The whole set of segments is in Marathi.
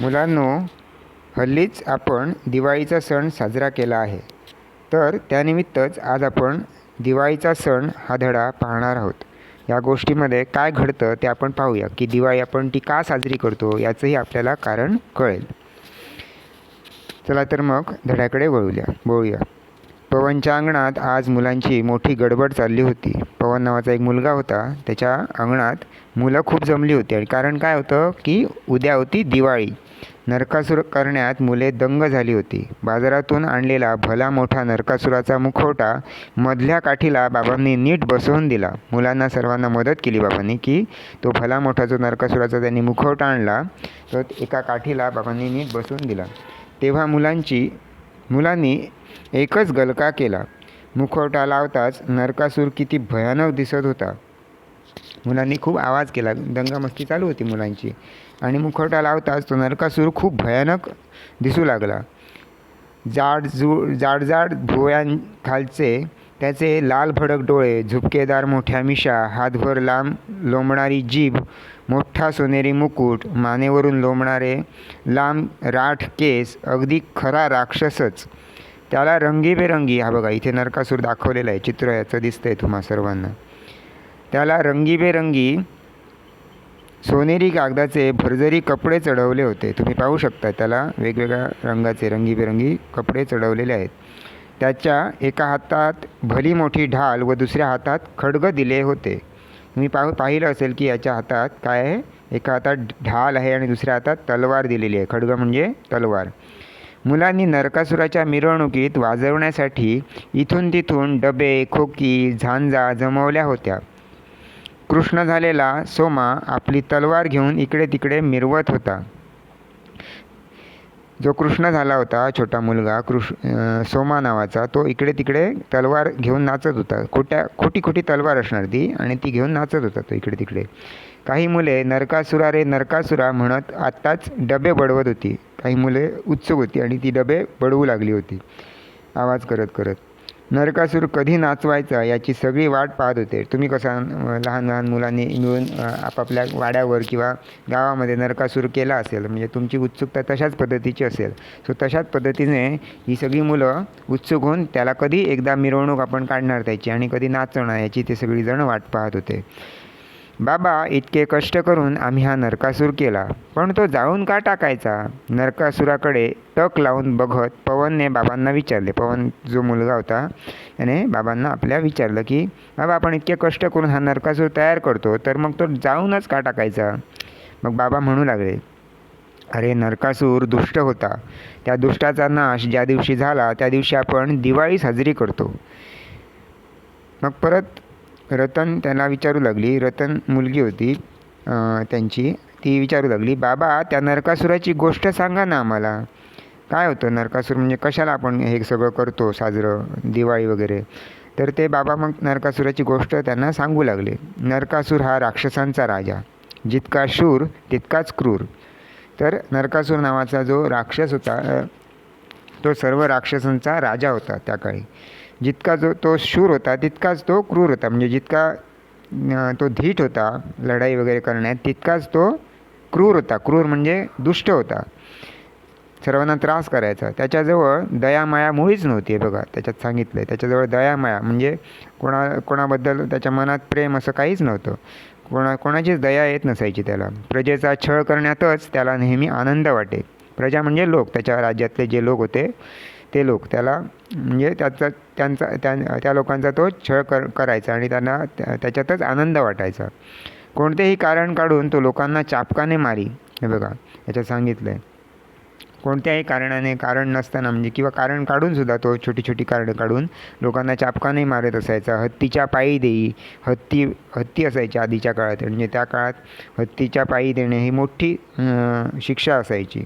मुलांनो हल्लीच आपण दिवाळीचा सण साजरा केला आहे. तर त्यानिमित्तच आज आपण दिवाळीचा सण हा धडा पाहणार आहोत. या गोष्टीमध्ये काय घडतं ते आपण पाहूया की दिवाळी आपण ती का साजरी करतो याचंही आपल्याला कारण कळेल. चला तर मग धड्याकडे वळूया वळूया. पवनच्या अंगणात आज मुलांची मोठी गडबड चालली होती. पवन नावाचा एक मुलगा होता. त्याच्या अंगणात मुलं खूप जमली होती. आणि कारण काय होतं की उद्या होती दिवाळी. नरकासूर करण्यात मुले दंग झाली होती. बाजारातून आणलेला भला मोठा नरकासुराचा मुखवटा मधल्या काठीला बाबांनी नीट बसवून दिला. मुलांना सर्वांना मदत केली बाबांनी की तो भला मोठा जो नरकासुराचा त्यांनी मुखवटा आणला तो एका काठीला बाबांनी नीट बसवून दिला. तेव्हा मुलांची मुलांनी एकच गलका केला. मुखवटा लावताच नरकासूर किती भयानक दिसत होता. मुलांनी खूप आवाज केला. दंगामस्ती चालू होती मुलांची. आणि मुखवटा लावताच तो नरकासूर खूप भयानक दिसू लागला. जाड जू जाडजाड भुवयांखालचे त्याचे लाल भडक डोळे झुपकेदार मोठ्या मिशा हातभर लांब लोंबणारी जीभ मोठा सोनेरी मुकुट मानेवरून लोंबणारे लांब राठ केस अगदी खरा राक्षसच. त्याला रंगीबेरंगी हा बघा इथे नरकासूर दाखवलेला आहे चित्र याचं दिसतंय तुम्हा सर्वांना. त्याला रंगीबेरंगी सोनेरी कागदाचे भरजरी कपडे चढवले होते. तुम्ही पाहू शकता त्याला वेगवेगळ्या रंगाचे रंगीबेरंगी कपडे चढवलेले आहेत. त्याच्या एका हातात भली मोठी ढाल व दुसऱ्या हातात खड्ग दिले होते. मी पाहू पाहिलं असेल की याच्या हातात काय आहे? एका हातात ढाल आहे आणि दुसऱ्या हातात तलवार दिलेली आहे. खड्ग म्हणजे तलवार. मुलांनी नरकासुराच्या मिरवणुकीत वाजवण्यासाठी इथून तिथून डबे खोकी झांजा जमवल्या होत्या. कृष्ण झालेला सोमा आपली तलवार घेऊन इकडे तिकडे मिरवत होता. जो कृष्ण झाला होता छोटा मुलगा कृष सोमा नावाचा तो इकडे तिकडे तलवार घेऊन नाचत होता. खोट्या खोटी खोटी तलवार असणार ती आणि ती घेऊन नाचत होता तो इकडे तिकडे काही मुले नरकासुरा रे नरकासुरा म्हणत आत्ताच डबे बडवत होती. काही मुले उत्सुक होती आणि ती डबे बडवू लागली होती. आवाज करत करत नरकासूर कधी नाचवायचा याची सगळी वाट पाहत होते. तुम्ही कसा लहान लहान मुलांनी मिळून आपापल्या वाड्यावर किंवा गावामध्ये नरकासूर केला असेल म्हणजे तुमची उत्सुकता तशाच पद्धतीची असेल. सो तशाच पद्धतीने ही सगळी मुलं उत्सुक होऊन त्याला कधी एकदा मिरवणूक आपण काढणार त्याची आणि कधी नाचवणार याची ते सगळीजणं वाट पाहत होते. बाबा इतके कष्ट करून आम्ही हा नरकासूर केला. पण तो जाळून का टाकायचा? नरकासुराकडे टक लावून बघत पवनने बाबांना विचारले. पवन जो मुलगा होता त्याने बाबांना आपल्या विचारलं की बाबा आपण इतके कष्ट करून हा नरकासूर तयार करतो तर मग तो जाळूनच का टाकायचा? मग बाबा म्हणू लागले अरे नरकासूर दुष्ट होता. त्या दुष्टाचा नाश ज्या दिवशी झाला त्या दिवशी आपण दिवाळी साजरी करतो. मग परत रतन त्यांना विचारू लागली. रतन मुलगी होती त्यांची. ती विचारू लागली बाबा त्या नरकासुराची गोष्ट सांगा ना आम्हाला. काय होतं नरकासूर? म्हणजे कशाला आपण हे सगळं करतो साजरं दिवाळी वगैरे? तर ते बाबा मग नरकासुराची गोष्ट त्यांना सांगू लागले. नरकासूर हा राक्षसांचा राजा. जितका शूर तितकाच क्रूर. तर नरकासूर नावाचा जो राक्षस होता तो सर्व राक्षसांचा राजा होता त्या काळी. जितका जो तो शूर होता तितकाच तो क्रूर होता. म्हणजे जितका तो धीट होता लढाई वगैरे करण्यात तितकाच तो क्रूर होता. क्रूर म्हणजे दुष्ट होता. सर्वांना त्रास करायचा. त्याच्याजवळ दयामाया मुळीच नव्हती बघा त्याच्यात सांगितलं आहे त्याच्याजवळ दयामाया म्हणजे कोणा कोणाबद्दल त्याच्या मनात प्रेम असं काहीच नव्हतं. कोणा कोणाचीच दया येत नसायची त्याला. प्रजेचा छळ करण्यातच त्याला नेहमी आनंद वाटे. प्रजा म्हणजे लोक. त्याच्या राज्यातले जे लोक होते ते लोक त्याला म्हणजे त्याचा त्यांचा त्या त्या लोकांचा तो छळ कर करायचा आणि त्यांना त्याच्यातच आनंद वाटायचा. कोणतेही कारण काढून तो लोकांना चापकाने मारी. हे बघा याच्यात सांगितलं आहे कोणत्याही कारणाने कारण नसताना म्हणजे किंवा कारण काढूनसुद्धा तो छोटी छोटी कारणं काढून लोकांना चापकाने मारत असायचा. हत्तीच्या पायी देई हत्ती हत्ती असायची आधीच्या काळात. म्हणजे त्या काळात हत्तीच्या पायी देणे ही मोठी शिक्षा असायची.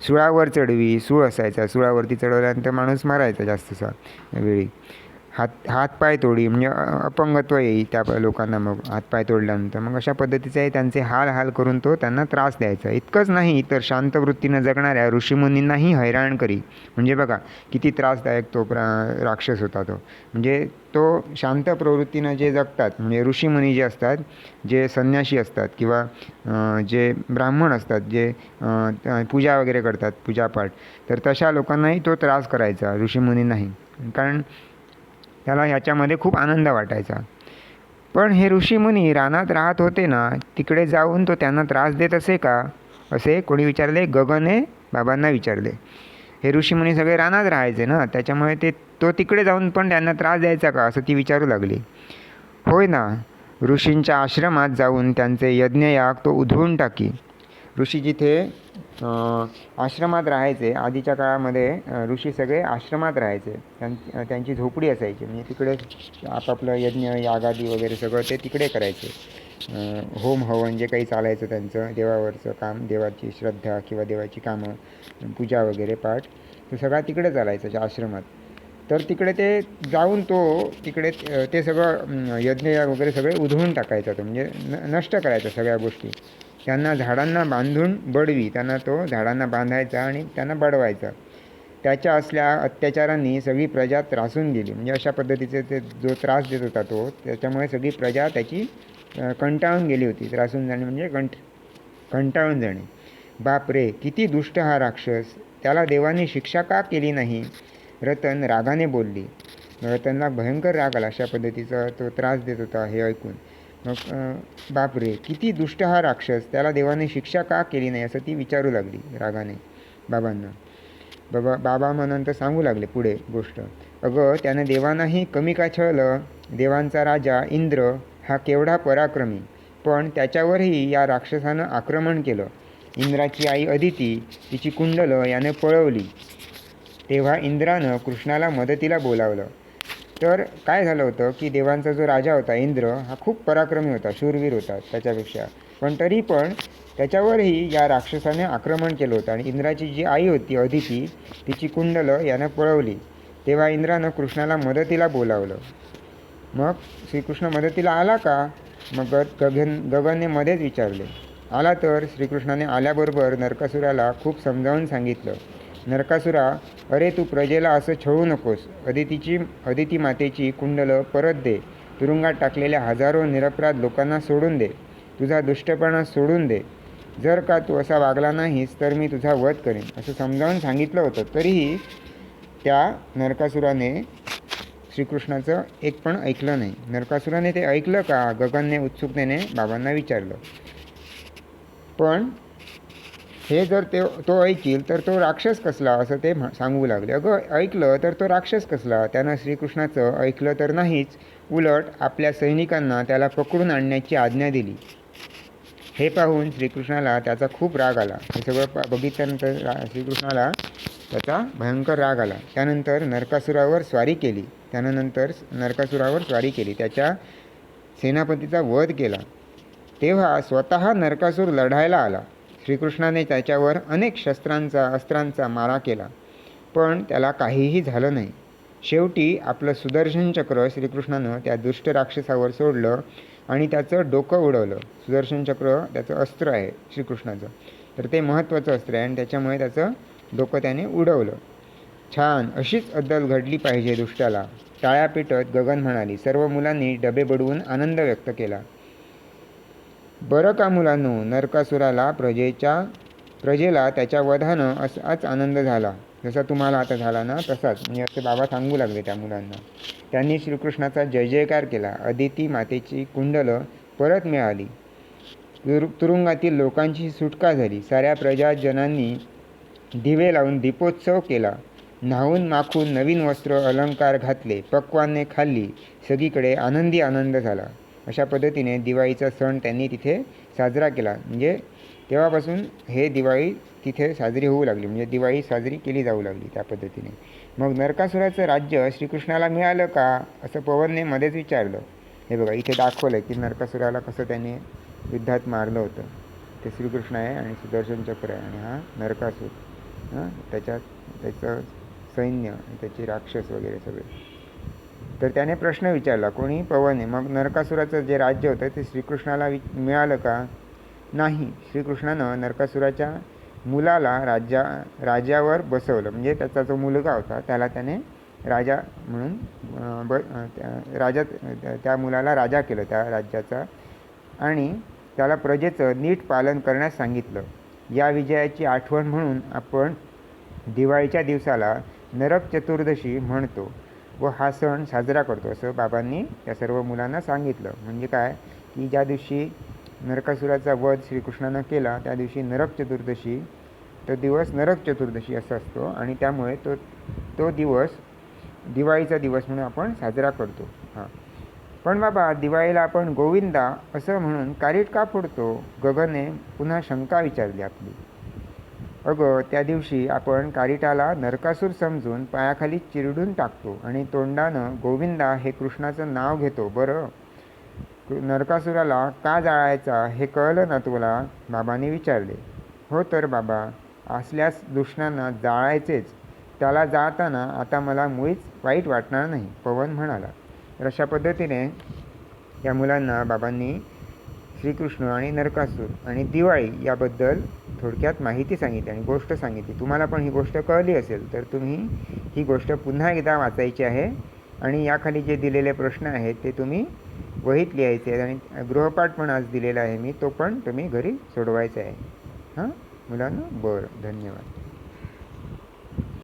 सुळावर चढवी सूळ असायचा. सुळावरती चढवल्यानंतर माणूस मारायचा जास्तसा वेळी. हात हातपाय तोडी म्हणजे अपंगत्व येईल त्या लोकांना मग हातपाय तोडल्यानंतर. मग अशा पद्धतीचे त्यांचे हाल हाल करून तो त्यांना त्रास द्यायचा. इतकंच नाही तर शांत वृत्तीनं जगणाऱ्या ऋषीमुनींनाही हैराण करी. म्हणजे बघा किती त्रासदायक तो प्रा राक्षस होता तो. म्हणजे तो शांत प्रवृत्तीनं जे जगतात म्हणजे ऋषीमुनी जे असतात जे संन्याशी असतात किंवा जे ब्राह्मण असतात जे पूजा वगैरे करतात पूजापाठ तर तशा लोकांनाही तो त्रास करायचा ऋषीमुनींनाही कारण त्याला ह्याच्यामध्ये खूप आनंद वाटायचा. पण हे ऋषीमुनी रानात राहत होते ना तिकडे जाऊन तो त्यांना त्रास देत असे का? असे कोणी विचारले? गगने बाबांना विचारले. हे ऋषीमुनी सगळे रानात राहायचे ना त्याच्यामुळे ते तो तिकडे जाऊन पण त्यांना त्रास द्यायचा का? असं ती विचारू लागली. होय ना ऋषींच्या आश्रमात जाऊन त्यांचे यज्ञयाग तो उधळून टाकी. ऋषी जिथे आश्रमात राहायचे आधीच्या काळामध्ये ऋषी सगळे आश्रमात राहायचे. त्यां त्यांची झोपडी असायची. म्हणजे तिकडे आपापलं यज्ञ यागादी वगैरे सगळं ते तिकडे करायचे. होम हवन जे काही चालायचं त्यांचं देवावरचं काम देवाची श्रद्धा किंवा देवाची कामं पूजा वगैरे पाठ तो सगळा तिकडे चालायचा त्या आश्रमात. तर तिकडे ते जाऊन तो तिकडे ते सगळं यज्ञ वगैरे सगळे उधळून टाकायचा. तो म्हणजे न नष्ट करायचा सगळ्या गोष्टी. त्यांना झाडांना बांधून बडवी. त्यांना तो झाडांना बांधायचा आणि त्यांना बडवायचा. त्याच्या असल्या अत्याचारांनी सगळी प्रजा त्रासून गेली. म्हणजे अशा पद्धतीचे ते जो त्रास देत होता तो त्याच्यामुळे सगळी प्रजा त्याची कंटाळून गेली होती. त्रासून जाणे म्हणजे कंट कंटाळून जाणे. बापरे किती दुष्ट हा राक्षस. त्याला देवाने शिक्षा का केली नाही? रतन रागाने बोलली. रतनला भयंकर राग आला. अशा पद्धतीचा तो त्रास देत होता हे ऐकून. मग बापरे किती दुष्ट हा राक्षस. त्याला देवाने शिक्षा का केली नाही असं ती विचारू लागली रागाने बाबांना. बाबा बाबा मग सांगू लागले पुढे गोष्ट. अगं त्यानं देवांनाही कमी का छळलं देवांचा राजा इंद्र हा केवढा पराक्रमी. पण त्याच्यावरही या राक्षसानं आक्रमण केलं. इंद्राची आई अदिती तिची कुंडलं याने पळवली. तेव्हा इंद्रानं कृष्णाला मदतीला बोलावलं. तर काय झालं होतं की देवांचा जो राजा होता इंद्र हा खूप पराक्रमी होता शूरवीर होता त्याच्यापेक्षा. पण तरी पण त्याच्यावरही या राक्षसाने आक्रमण केलं होतं आणि इंद्राची जी आई होती अदिती तिची कुंडलं यानं पळवली. तेव्हा इंद्रानं कृष्णाला मदतीला बोलावलं. मग श्रीकृष्ण मदतीला आला का? मग गगन गगनने मध्येच विचारले. आला तर श्रीकृष्णाने आल्याबरोबर नरकासुराला खूप समजावून सांगितलं. नरकासुरा अरे तू प्रजेला असं छळू नकोस. अदितीची अदिती मातेची कुंडलं परत दे. तुरुंगात टाकलेल्या हजारो निरपराध लोकांना सोडून दे. तुझा दुष्टपणा सोडून दे. जर का तू असा वागला नाहीस तर मी तुझा वध करेन. असं समजावून सांगितलं होतं. तरीही त्या नरकासुराने श्रीकृष्णाचं एक पण ऐकलं नाही. नरकासुराने ते ऐकलं का? गगनने उत्सुकतेने बाबांना विचारलं. पण हे जर ते तो ऐकील तर तो राक्षस कसला असं ते म्ह- सांगू लागले. अगं ऐकलं तर तो राक्षस कसला? त्यानं श्रीकृष्णाचं ऐकलं तर नाहीच. उलट आपल्या सैनिकांना त्याला पकडून आणण्याची आज्ञा दिली. हे पाहून श्रीकृष्णाला त्याचा खूप राग आला. हे सगळं बघितल्यानंतर रा श्रीकृष्णाला त्याचा भयंकर राग आला. त्यानंतर नरकासुरावर स्वारी केली. त्यानंतर नरकासुरावर स्वारी केली. त्याच्या सेनापतीचा वध केला. तेव्हा स्वतः नरकासूर लढायला आला. श्रीकृष्णाने त्याच्यावर अनेक शस्त्रांचा अस्त्रांचा मारा केला. पण त्याला काहीही झालं नाही. शेवटी आपलं सुदर्शन चक्र श्रीकृष्णानं त्या दुष्ट राक्षसावर सोडलं आणि त्याचं डोकं उडवलं. सुदर्शन चक्र त्याचं अस्त्र आहे श्रीकृष्णाचं. तर ते महत्त्वाचं अस्त्र आहे आणि त्याच्यामुळे त्याचं डोकं त्याने उडवलं. छान अशीच अद्दल घडली पाहिजे दुष्ट्याला टाळ्या पेटत गगन म्हणाली. सर्व मुलांनी डबे बडवून आनंद व्यक्त केला. बरं का मुलांनो? नरकासुराला प्रजेच्या प्रजेला त्याच्या वधानं असाच आनंद झाला. जसा तुम्हाला आता झाला ना तसाच. म्हणजे असे बाबा सांगू लागले त्या मुलांना. त्यांनी श्रीकृष्णाचा जय जयकार केला. अदिती मातेची कुंडलं परत मिळाली. तुरु तुरुंगातील लोकांची सुटका झाली. साऱ्या प्रजाजनांनी दिवे लावून दीपोत्सव केला. न्हावून माखून नवीन वस्त्र अलंकार घातले. पक्वाने खाल्ली. सगळीकडे आनंदी आनंद झाला. अशा पद्धतीने दिवाळीचा सण त्यांनी तिथे साजरा केला. म्हणजे तेव्हापासून हे दिवाळी तिथे साजरी होऊ लागली. म्हणजे दिवाळी साजरी केली जाऊ लागली त्या पद्धतीने. मग नरकासुराचं राज्य श्रीकृष्णाला मिळालं का? असं पवनने मध्येच विचारलं. हे बघा इथे दाखवलं की नरकासुराला कसं त्याने युद्धात मारलं होतं. ते श्रीकृष्ण आहे आणि सुदर्शन चक्र आहे आणि हा नरकासूर. हां? त्याच्यात त्याचं सैन्य त्याची त्याचे राक्षस वगैरे सगळे. तर त्याने प्रश्न विचारला कोणी पवनने मग नरकासुराचं जे राज्य होतं ते श्रीकृष्णाला वि मिळालं का? नाही श्रीकृष्णानं नरकासुराच्या मुलाला राज्या राजावर बसवलं. म्हणजे त्याचा जो मुलगा होता त्याला त्याने राजा म्हणून ब त्या- राजा त्या मुलाला राजा केलं त्या राज्याचा. आणि त्याला प्रजेचं नीट पालन करण्यास सांगितलं. या विजयाची आठवण म्हणून आपण दिवाळीच्या दिवसाला नरक चतुर्दशी म्हणतो. व हा सण साजरा करतो असं बाबांनी त्या सर्व मुलांना सांगितलं. म्हणजे काय? की ज्या दिवशी नरकासुराचा वध श्रीकृष्णानं केला त्या दिवशी नरक चतुर्दशी तो दिवस नरक चतुर्दशी असा असतो आणि त्यामुळे तो तो दिवस दिवाळीचा दिवस म्हणून आपण साजरा करतो. हां. पण बाबा दिवाळीला आपण गोविंदा असं म्हणून कारीट का फोडतो गगने पुन्हा शंका विचारली आपली. अगं त्या दिवशी आपण कारिटाला नरकासूर समजून पायाखाली चिरडून टाकतो आणि तोंडानं गोविंदा हे कृष्णाचं नाव घेतो. बरं? नरकासुराला का जाळायचा हे कळलं ना तुला बाबांनी विचारले. हो तर बाबा असल्यास दुष्णांना जाळायचेच. त्याला जाताना आता मला मुळीच वाईट वाटणार नाही पवन म्हणाला. तर अशा पद्धतीने या मुलांना बाबांनी श्रीकृष्ण आणि नरकासूर आणि दिवाळी याबद्दल थोडक्यात माहिती सांगितली आणि गोष्ट सांगितली. तुम्हाला पण ही गोष्ट कळली असेल तर तुम्ही ही गोष्ट पुन्हा एकदा वाचायची आहे आणि याखाली जे दिलेले प्रश्न आहेत ते तुम्ही वहीत लिहायचे आहेत आणि गृहपाठ पण आज दिलेला आहे मी तो पण तुम्ही घरी सोडवायचा आहे. हां? मुलांना? बरं धन्यवाद.